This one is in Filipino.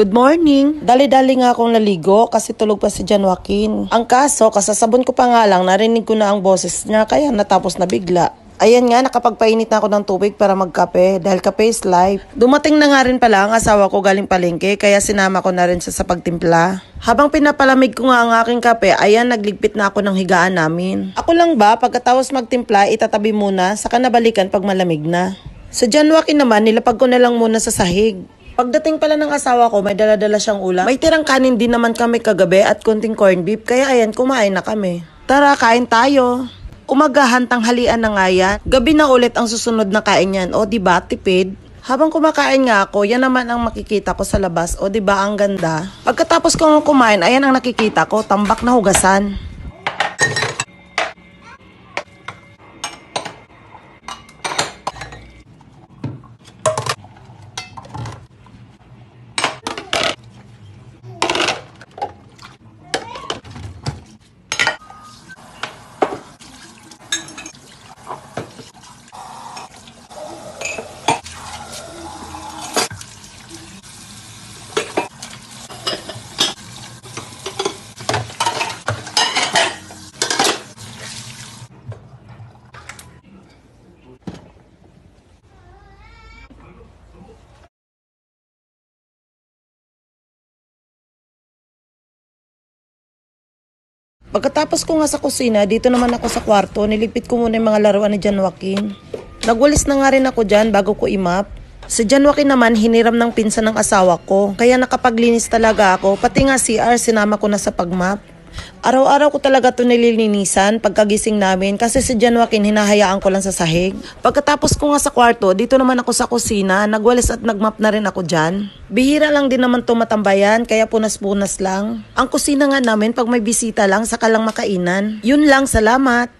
Good morning. Dali-dali nga akong naligo kasi tulog pa si Jan Joaquin. Ang kaso, kasasabon ko pa nga lang, narinig ko na ang boses niya kaya natapos na bigla. Ayan nga, nakapagpainit na ako ng tubig para magkape dahil kape is life. Dumating na nga rin pala ang asawa ko galing palengke kaya sinama ko na rin siya sa pagtimpla. Habang pinapalamig ko nga ang aking kape, ayan nagligpit na ako ng higaan namin. Ako lang ba, pagkatapos magtimpla, itatabi muna, saka nabalikan pag malamig na. Sa Jan Joaquin naman, nilapag ko na lang muna sa sahig. Pagdating pala ng asawa ko, may dala-dala siyang ulam. May tirang kanin din naman kami kagabi at konting corned beef, kaya ayan, kumain na kami. Tara, kain tayo. Umagahan tanghalian na nga yan. Gabi na ulit ang susunod na kain yan. O, di ba tipid? Habang kumakain nga ako, yan naman ang makikita ko sa labas. O, di ba ang ganda? Pagkatapos kong kumain, ayan ang nakikita ko, tambak na hugasan. Pagkatapos ko nga sa kusina, dito naman ako sa kwarto, niligpit ko muna yung mga laruan ni Jan Joaquin. Nagwalis na nga rin ako dyan bago ko imap. Si Jan Joaquin naman, hiniram ng pinsan ng asawa ko. Kaya nakapaglinis talaga ako, pati nga CR sinama ko na sa pagmap. Araw-araw ko talaga to nililinisan pagkagising namin kasi si Jan Joaquin hinahayaan ko lang sa sahig. Pagkatapos ko nga sa kwarto, dito naman ako sa kusina, nagwalis at nagmap na rin ako dyan. Bihira lang din naman tumatambayan, kaya punas-punas lang. Ang kusina nga namin, pag may bisita lang, saka lang makainan. Yun lang, salamat.